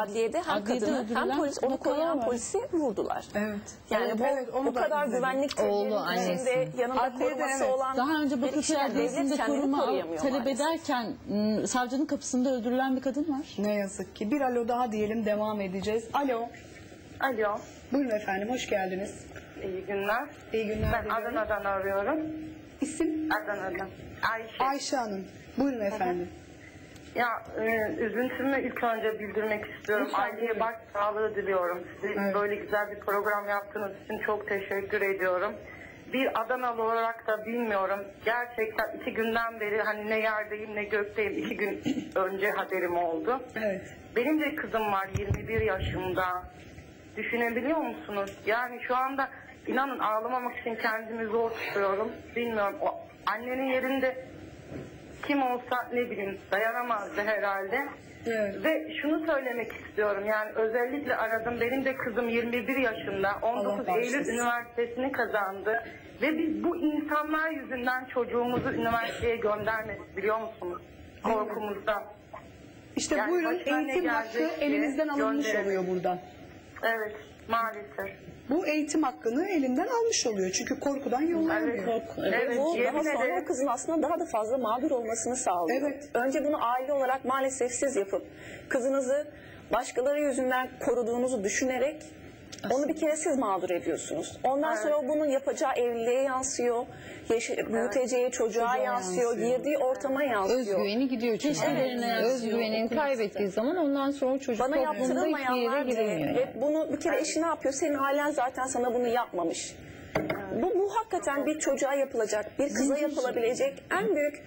Adliyede hem Adliyede kadını hem polis onu koruyan polisi vurdular. Evet. Yani Evet, bu, evet, onu bu da kadar izledim. güvenlik Oğlu, tedbirinin içinde annesi. yanında Adliyede, koruması evet. olan Daha önce bir Bakırköy kişiler Adliyesi'nde koruma talep ederken m, savcının kapısında öldürülen bir kadın var. Ne yazık ki. Bir alo daha diyelim devam edeceğiz. Alo. Alo, Buyurun efendim hoş geldiniz. iyi günler. İyi günler Ben diliyorum. Adana'dan arıyorum. İsim? Adana'dan. Ayşe. Ayşe Hanım. Buyurun efendim. Ya e, üzüntümü ilk önce bildirmek istiyorum. Lütfen, Aileye baş sağlığı diliyorum. Size Evet. böyle güzel bir program yaptığınız için çok teşekkür ediyorum. Bir Adanalı olarak da bilmiyorum. Gerçekten iki günden beri hani ne yerdeyim ne gökteyim. iki gün önce haberim oldu. Evet. Benim de kızım var 21 yaşında. Düşünebiliyor musunuz? Yani şu anda inanın ağlamamak için kendimi zor tutuyorum. Bilmiyorum. O annenin yerinde kim olsa ne bileyim dayanamazdı herhalde. Evet. Ve şunu söylemek istiyorum yani özellikle aradım benim de kızım 21 yaşında 19 Allah Eylül. Üniversitesi'ni kazandı ve biz bu insanlar yüzünden çocuğumuzu üniversiteye göndermedik biliyor musunuz? Korkumuzdan. İşte Yani buyurun eğitim hakkı elinizden alınmış oluyor burada. Evet maalesef. Bu eğitim hakkını elinden almış oluyor. Çünkü korkudan yollayamıyor. Evet. Evet, Bu daha sonra ederim. kızın aslında daha da fazla mağdur olmasını sağlıyor. Evet. Önce bunu aile olarak maalesef siz yapıp kızınızı başkaları yüzünden koruduğunuzu düşünerek onu bir kere siz mağdur ediyorsunuz. Ondan Evet. sonra o bunun yapacağı evliliğe yansıyor, yaşı- büyüteceği çocuğa, Çocuğa yansıyor, yansıyor. girdiği ortama yansıyor. Özgüveni gidiyor çünkü. Keşkelerine yansıyor, Özgüvenini kaybettiği zaman ondan sonra çocuk Bana toplumda hiçbir yere yaptırılmayanlar diye giremiyor. ve bunu bir kere eşi ne yapıyor? Senin ailen zaten sana bunu yapmamış. Bu, bu hakikaten bir çocuğa yapılacak, bir kıza yapılabilecek en büyük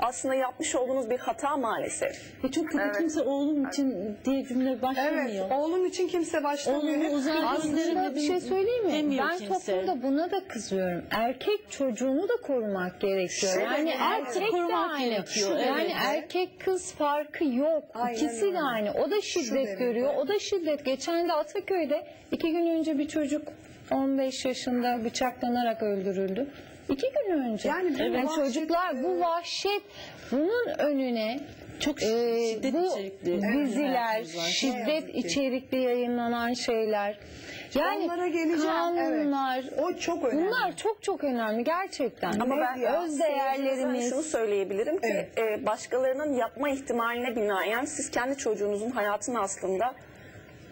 aslında yapmış olduğunuz bir hata maalesef. Ve çok kötü Evet. kimse oğlum için diye cümle Evet. başlamıyor. Oğlum için kimse başlamıyor. Oğlumu gönderin Aslında bir şey söyleyeyim mi? demiyor Ben kimse. toplumda buna da kızıyorum. Erkek çocuğunu da korumak gerekiyor. Evet, yani evet. erkek de Korumak aynı. gerekiyor, Yani evet. erkek kız farkı yok. Aynen İkisi de aynı. O da şiddet görüyor. O da şiddet. Geçen de Ataköy'de iki gün önce bir çocuk 15 yaşında bıçaklanarak öldürüldü. İki gün önce. Yani bu Yani vahşet, çocuklar bu vahşet bunun önüne Çok ee, şiddet bu içerikli diziler, şiddet ki. içerikli yayınlanan şeyler. Yani Onlara geleceğim, kanunlar, evet. O çok önemli. bunlar çok çok önemli gerçekten. Ama ben öz seyircimize değerlerimiz, şunu söyleyebilirim ki Evet. e, başkalarının yapma ihtimaline binaen siz kendi çocuğunuzun hayatını aslında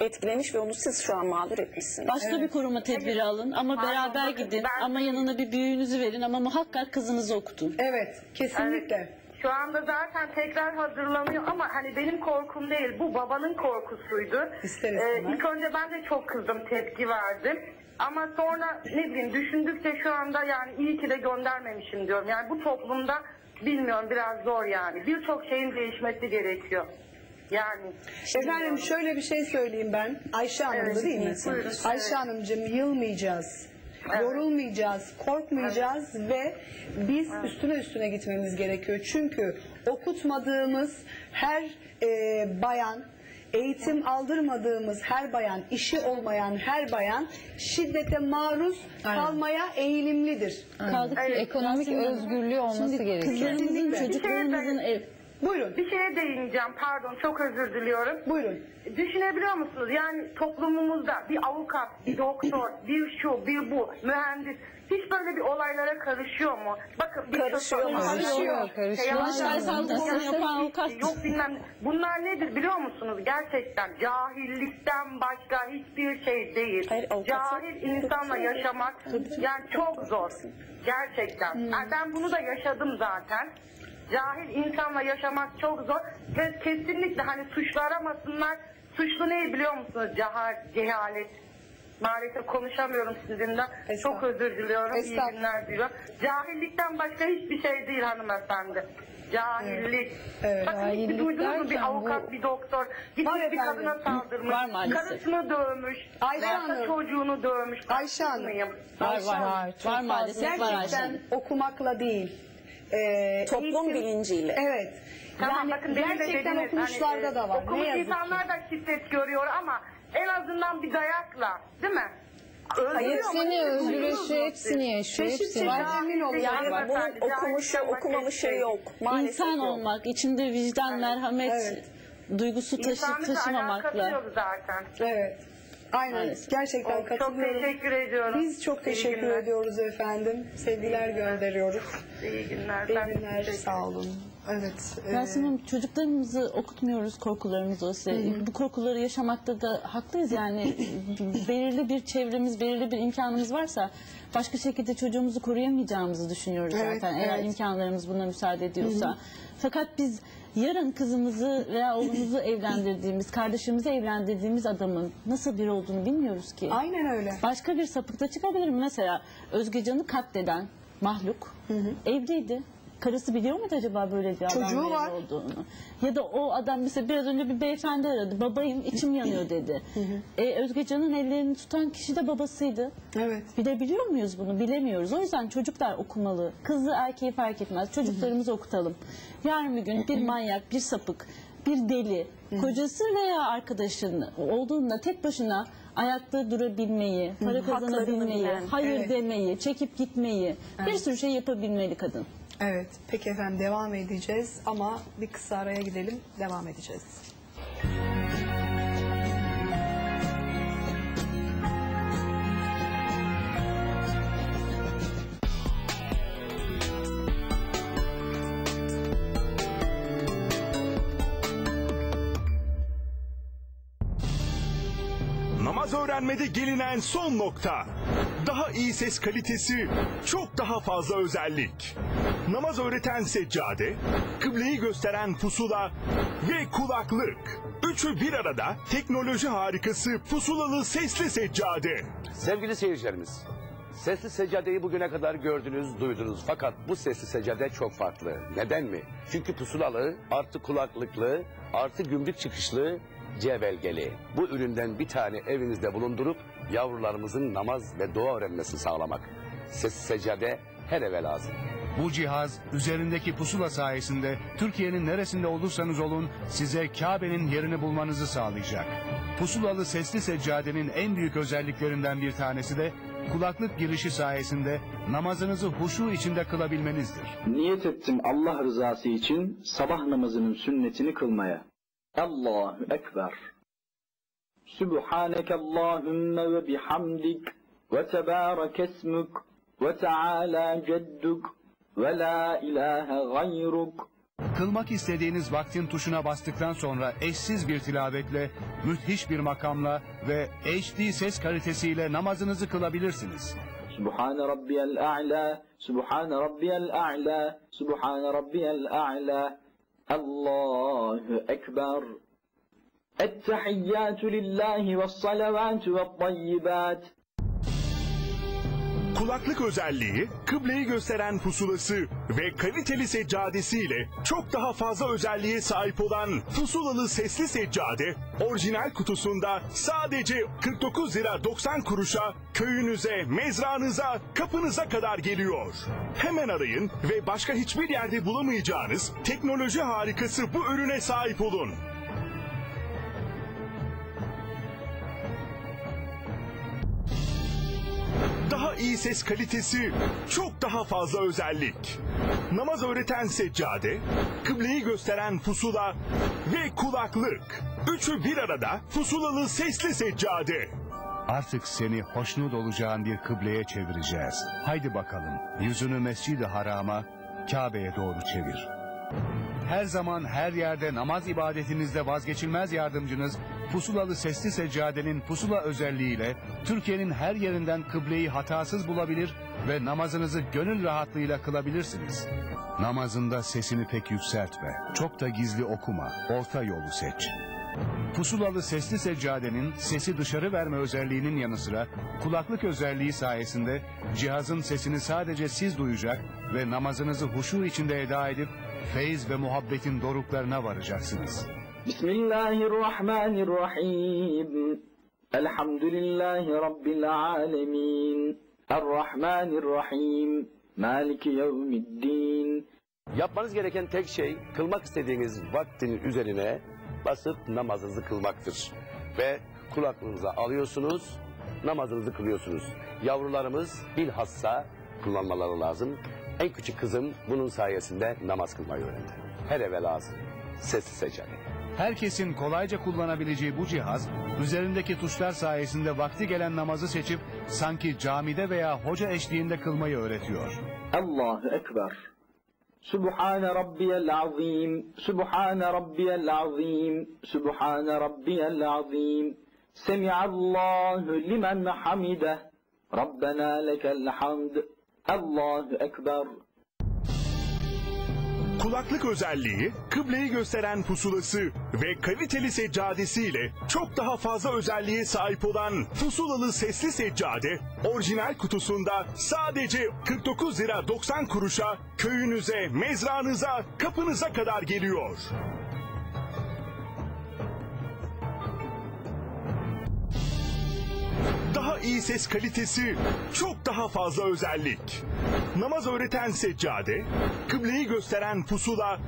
etkilemiş ve onu siz şu an mağdur etmişsiniz. Başka bir koruma tedbiri alın ama Aynen, beraber bakın gidin ben- ama yanına bir büyüğünüzü verin ama muhakkak kızınızı okutun. Evet. Kesinlikle. Evet. Şu anda zaten tekrar hazırlanıyor ama hani benim korkum değil bu babanın korkusuydu. İster Ee, ilk önce ben de çok kızdım tepki verdim. Ama sonra ne bileyim düşündükçe şu anda yani iyi ki de göndermemişim diyorum. Yani bu toplumda bilmiyorum biraz zor yani. Birçok şeyin değişmesi gerekiyor. Yani. Efendim şöyle bir şey söyleyeyim ben. Ayşe Hanım'dı Evet, değil mi? buyurun. Ayşe Evet. Hanımcığım yılmayacağız. Yorulmayacağız, korkmayacağız ve biz üstüne üstüne gitmemiz gerekiyor. Çünkü okutmadığımız her e, bayan, eğitim aldırmadığımız her bayan, işi olmayan her bayan şiddete maruz kalmaya eğilimlidir. Kaldı ki Evet, ekonomik aslında- özgürlüğü olması Şimdi gerekiyor. Kızlarımızın, Kesinlikle. çocuklarımızın ev, Buyurun, Bir şeye değineceğim pardon çok özür diliyorum. buyurun. Düşünebiliyor musunuz? Yani toplumumuzda bir avukat, bir doktor, bir şu, bir bu, mühendis hiç böyle bir olaylara karışıyor mu? Bakın bir Karışıyor, karışıyor, karışıyor. Maaşlar Yok, saldırısını yapan avukat. Yok bilmem. Bunlar nedir biliyor musunuz? Gerçekten cahillikten başka hiçbir şey değil. Hayır, Cahil insanla yaşamak yani çok zor. Gerçekten. Yani ben bunu da yaşadım zaten. Cahil insanla yaşamak çok zor ve kesinlikle hani suçlu aramasınlar. Suçlu ne biliyor musunuz? Cahal, cehalet. Maalesef konuşamıyorum sizinle. Çok özür diliyorum. İyi Estağfurullah. günler diliyorum. Cahillikten başka hiçbir şey değil hanımefendi. Cahillik. Evet. Bakın hiç Cahillik duydunuz mu bir avukat, bu- bir doktor gitmiş bir efendim. kadına saldırmış. Var maalesef. Karısını dövmüş. Ayşe veyahut da Hanım. çocuğunu dövmüş. Ayşe Hanım. Mıyım? var var var, var, çok var maalesef var Ayşe Gerçekten Hanım. okumakla değil. E, Toplum eğitim- bilinciyle. Evet. Tamam yani bakın de gerçekten dediniz, okumuşlarda hani, e, da var. Okumuş ne insanlar da şiddet görüyor ama en azından bir dayakla değil mi? Öldürüyor Hepsini Duyuyorsunuz hepsini yaşıyor, hepsini. çeşit emin olun. Yani bunun Hanımefendi, okumuşu, okumamışı şey yok. Maalesef İnsan yok. olmak, içinde vicdan, merhamet Evet. duygusu taşı, İnsanlıkla taşımamakla. alakası yok zaten. Evet. Aynen. Maalesef. Gerçekten Çok katılıyorum. teşekkür ediyorum. Biz çok teşekkür ediyoruz efendim. Sevgiler gönderiyoruz. İyi günler. İyi Ben günler. Sağ olun. Evet. e, Yasemin Hanım, çocuklarımızı okutmuyoruz korkularımızı o size. Bu korkuları yaşamakta da haklıyız yani. belirli bir çevremiz, belirli bir imkanımız varsa başka şekilde çocuğumuzu koruyamayacağımızı düşünüyoruz Evet, zaten. Eğer evet. imkanlarımız buna müsaade ediyorsa. Fakat biz yarın kızımızı veya oğlumuzu evlendirdiğimiz, kardeşimizi evlendirdiğimiz adamın nasıl biri olduğunu bilmiyoruz ki. Aynen öyle. Başka bir sapıkta çıkabilir mi? Mesela Özgecan'ı katleden mahluk evliydi. Karısı biliyor muydu acaba böyle bir Çocuğu evli var. olduğunu? Ya da o adam mesela biraz önce bir beyefendi aradı. Babayım içim yanıyor dedi. e, Özgecan'ın ellerini tutan kişi de babasıydı. Evet. Bilebiliyor muyuz bunu? Bilemiyoruz. O yüzden çocuklar okumalı. Kızı erkeği fark etmez. Çocuklarımızı okutalım. Yarın bir gün bir manyak, bir sapık, bir deli, kocası veya arkadaşının olduğunda tek başına ayakta durabilmeyi, para Haklarını kazanabilmeyi, bilen. hayır Evet. demeyi, çekip gitmeyi, bir sürü şey yapabilmeli kadın. Evet. Peki efendim devam edeceğiz ama bir kısa araya gidelim. Devam edeceğiz. Öğrenmede gelinen son nokta. Daha iyi ses kalitesi, çok daha fazla özellik. Namaz öğreten seccade, kıbleyi gösteren pusula ve kulaklık. Üçü bir arada teknoloji harikası pusulalı sesli seccade. Sevgili seyircilerimiz, sesli seccadeyi bugüne kadar gördünüz, duydunuz. Fakat bu sesli seccade çok farklı. Neden mi? Çünkü pusulalı, artı kulaklıklı, artı gümrük çıkışlı, C belgeli. Bu üründen bir tane evinizde bulundurup yavrularımızın namaz ve dua öğrenmesini sağlamak. Sesli seccade her eve lazım. Bu cihaz üzerindeki pusula sayesinde Türkiye'nin neresinde olursanız olun size Kabe'nin yerini bulmanızı sağlayacak. Pusulalı sesli seccadenin en büyük özelliklerinden bir tanesi de kulaklık girişi sayesinde namazınızı huşu içinde kılabilmenizdir. Niyet ettim Allah rızası için sabah namazının sünnetini kılmaya. Allahu Ekber. Sübhaneke Allahümme ve bihamdik ve tebârek esmuk ve teâlâ cedduk ve la ilahe gayruk. Kılmak istediğiniz vaktin tuşuna bastıktan sonra eşsiz bir tilavetle, müthiş bir makamla ve HD ses kalitesiyle namazınızı kılabilirsiniz. Subhane rabbiyel a'la, Subhane rabbiyel a'la, Subhane rabbiyel a'la. Allahu Ekber. Ettehiyyatü lillahi ve salavatü ve tayyibat. Kulaklık özelliği, kıbleyi gösteren pusulası ve kaliteli seccadesiyle çok daha fazla özelliğe sahip olan pusulalı sesli seccade, orijinal kutusunda sadece 49 lira 90 kuruşa köyünüze, mezranıza, kapınıza kadar geliyor. Hemen arayın ve başka hiçbir yerde bulamayacağınız teknoloji harikası bu ürüne sahip olun. İyi ses kalitesi, çok daha fazla özellik. Namaz öğreten seccade, kıbleyi gösteren pusula ve kulaklık. Üçü bir arada pusulalı sesli seccade. Artık seni hoşnut olacağın bir kıbleye çevireceğiz. Haydi bakalım yüzünü Mescid-i Haram'a, Kabe'ye doğru çevir. Her zaman her yerde namaz ibadetinizde vazgeçilmez yardımcınız pusulalı sesli seccadenin pusula özelliğiyle Türkiye'nin her yerinden kıbleyi hatasız bulabilir ve namazınızı gönül rahatlığıyla kılabilirsiniz. Namazında sesini pek yükseltme, çok da gizli okuma, orta yolu seç. Pusulalı sesli seccadenin sesi dışarı verme özelliğinin yanı sıra kulaklık özelliği sayesinde cihazın sesini sadece siz duyacak ve namazınızı huşu içinde eda edip feyiz ve muhabbetin doruklarına varacaksınız. Bismillahirrahmanirrahim. Elhamdülillahi Rabbil alemin. Errahmanirrahim. Maliki yevmiddin. Yapmanız gereken tek şey kılmak istediğiniz vaktin üzerine basıp namazınızı kılmaktır. Ve kulaklığınıza alıyorsunuz, namazınızı kılıyorsunuz. Yavrularımız bilhassa kullanmaları lazım. En küçük kızım bunun sayesinde namaz kılmayı öğrendi. Her eve lazım. Sessiz secade. Herkesin kolayca kullanabileceği bu cihaz üzerindeki tuşlar sayesinde vakti gelen namazı seçip sanki camide veya hoca eşliğinde kılmayı öğretiyor. Allahu Ekber. Subhan rabbiyal azim. Subhan rabbiyal azim. Subhan rabbiyal azim. Semi'allahu limen hamide. Rabbena lekel hamd. Allahu Ekber. Kulaklık özelliği, kıbleyi gösteren pusulası ve kaliteli seccadesiyle çok daha fazla özelliğe sahip olan pusulalı sesli seccade, orijinal kutusunda sadece 49 lira 90 kuruşa köyünüze, mezranıza, kapınıza kadar geliyor. İyi ses kalitesi, çok daha fazla özellik. Namaz öğreten seccade, kıbleyi gösteren pusula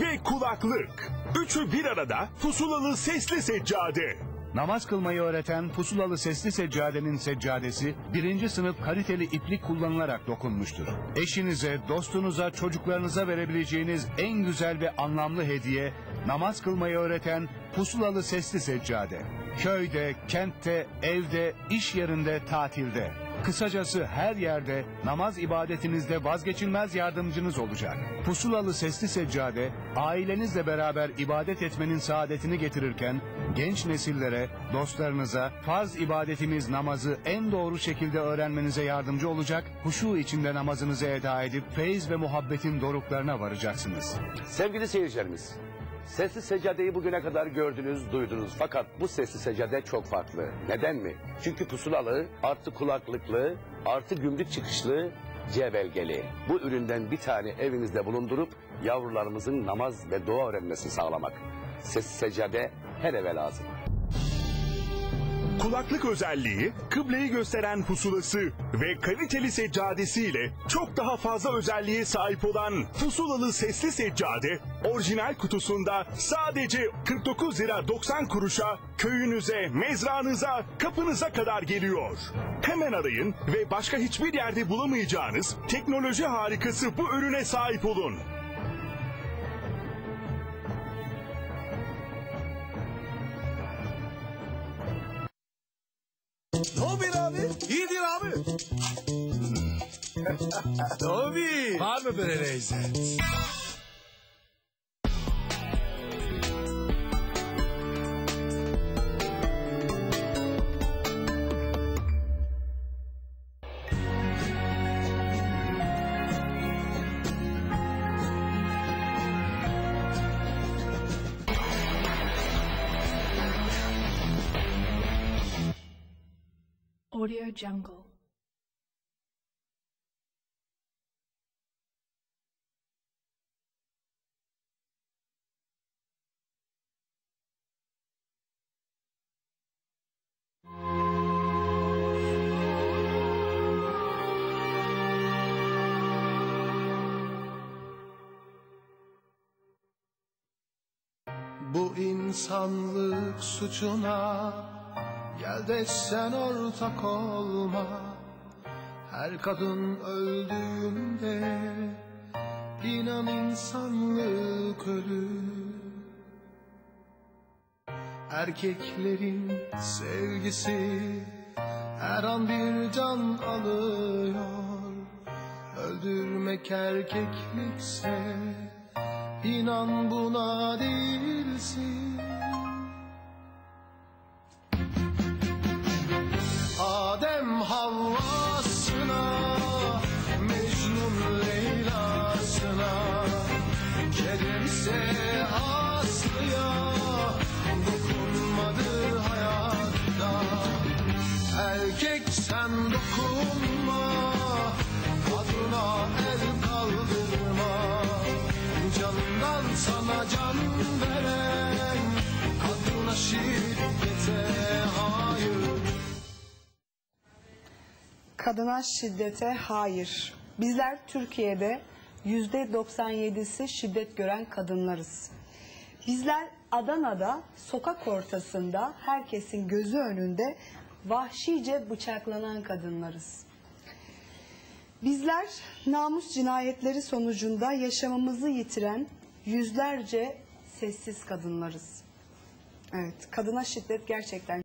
ve kulaklık. Üçü bir arada pusulalı sesli seccade. Namaz kılmayı öğreten pusulalı sesli seccadenin seccadesi birinci sınıf kaliteli iplik kullanılarak dokunmuştur. Eşinize, dostunuza, çocuklarınıza verebileceğiniz en güzel ve anlamlı hediye namaz kılmayı öğreten pusulalı sesli seccade. Köyde, kentte, evde, iş yerinde, tatilde. Kısacası her yerde namaz ibadetinizde vazgeçilmez yardımcınız olacak. Pusulalı sesli seccade ailenizle beraber ibadet etmenin saadetini getirirken genç nesillere, dostlarınıza farz ibadetimiz namazı en doğru şekilde öğrenmenize yardımcı olacak, huşu içinde namazınızı eda edip feyiz ve muhabbetin doruklarına varacaksınız. Sevgili seyircilerimiz, sesli seccadeyi bugüne kadar gördünüz, duydunuz. Fakat bu sesli seccade çok farklı. Neden mi? Çünkü pusulalı, artı kulaklıklı, artı gümrük çıkışlı, C belgeli. Bu üründen bir tane evinizde bulundurup yavrularımızın namaz ve dua öğrenmesini sağlamak. Sesli seccade her eve lazım. Kulaklık özelliği, kıbleyi gösteren pusulası ve kaliteli seccadesiyle çok daha fazla özelliğe sahip olan pusulalı sesli seccade, orijinal kutusunda sadece 49 lira 90 kuruşa köyünüze, mezranıza, kapınıza kadar geliyor. Hemen arayın ve başka hiçbir yerde bulamayacağınız teknoloji harikası bu ürüne sahip olun. Haber abi? İyidir abi. Tabii. Var mı böyle lezzet? Audio Jungle. Bu insanlık suçuna Gel de sen ortak olma. Her kadın öldüğünde inan insanlık ölür. Erkeklerin sevgisi her an bir can alıyor. Öldürmek erkeklikse inan buna değilsin Kadına şiddete hayır. Bizler Türkiye'de yüzde 97'si şiddet gören kadınlarız. Bizler Adana'da sokak ortasında herkesin gözü önünde vahşice bıçaklanan kadınlarız. Bizler namus cinayetleri sonucunda yaşamımızı yitiren yüzlerce sessiz kadınlarız. Evet, kadına şiddet gerçekten